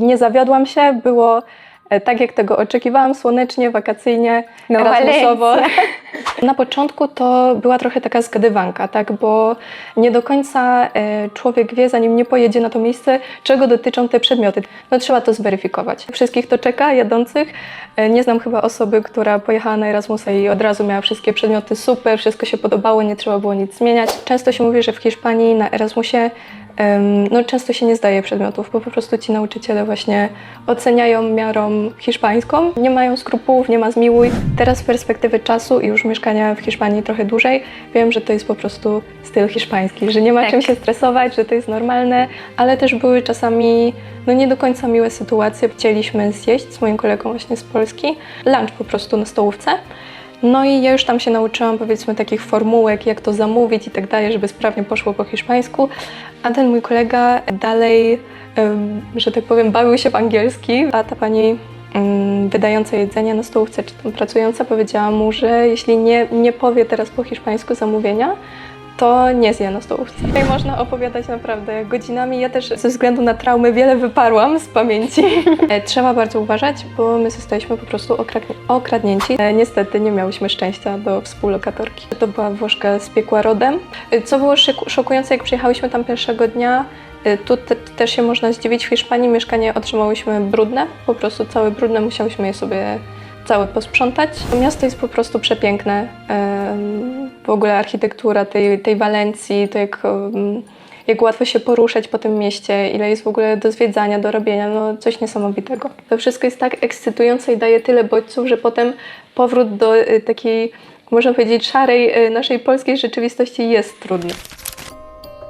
Nie zawiodłam się, było e, tak jak tego oczekiwałam, słonecznie, wakacyjnie, No, Erasmusowo. Na początku to była trochę taka zgadywanka, tak, bo nie do końca e, człowiek wie, zanim nie pojedzie na to miejsce, czego dotyczą te przedmioty. No trzeba to zweryfikować. Wszystkich to czeka, jadących. E, Nie znam chyba osoby, która pojechała na Erasmusa i od razu miała wszystkie przedmioty super, wszystko się podobało, nie trzeba było nic zmieniać. Często się mówi, że w Hiszpanii na Erasmusie no, często się nie zdaje przedmiotów, bo po prostu ci nauczyciele właśnie oceniają miarą hiszpańską. Nie mają skrupułów, nie ma zmiłuj. Teraz z perspektywy czasu i już mieszkania w Hiszpanii trochę dłużej, wiem, że to jest po prostu styl hiszpański, że nie ma Tak. czym się stresować, że to jest normalne, ale też były czasami no nie do końca miłe sytuacje. Chcieliśmy zjeść z moim kolegą właśnie z Polski, lunch po prostu na stołówce. No i ja już tam się nauczyłam powiedzmy takich formułek, jak to zamówić i tak dalej, żeby sprawnie poszło po hiszpańsku, a ten mój kolega dalej, że tak powiem, bawił się w angielski, a ta pani wydająca jedzenie na stołówce, czy tam pracująca, powiedziała mu, że jeśli nie, nie powie teraz po hiszpańsku zamówienia, to nie zje na stołówce. Tutaj można opowiadać naprawdę godzinami. Ja też ze względu na traumy wiele wyparłam z pamięci. E, Trzeba bardzo uważać, bo my zostaliśmy po prostu okradnięci. E, Niestety nie miałyśmy szczęścia do współlokatorki. To była Włoszka z piekła rodem. E, Co było szokujące, jak przyjechałyśmy tam pierwszego dnia, tu te, też się można zdziwić. W Hiszpanii mieszkanie otrzymałyśmy brudne, po prostu całe brudne, musiałyśmy je sobie całe posprzątać. Miasto jest po prostu przepiękne. W ogóle architektura tej, tej Walencji, to jak, jak łatwo się poruszać po tym mieście, ile jest w ogóle do zwiedzania, do robienia, no coś niesamowitego. To wszystko jest tak ekscytujące i daje tyle bodźców, że potem powrót do y, takiej, można powiedzieć, szarej y, naszej polskiej rzeczywistości jest trudny.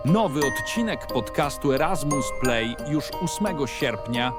Nowy odcinek podcastu Erasmus Play już 8 sierpnia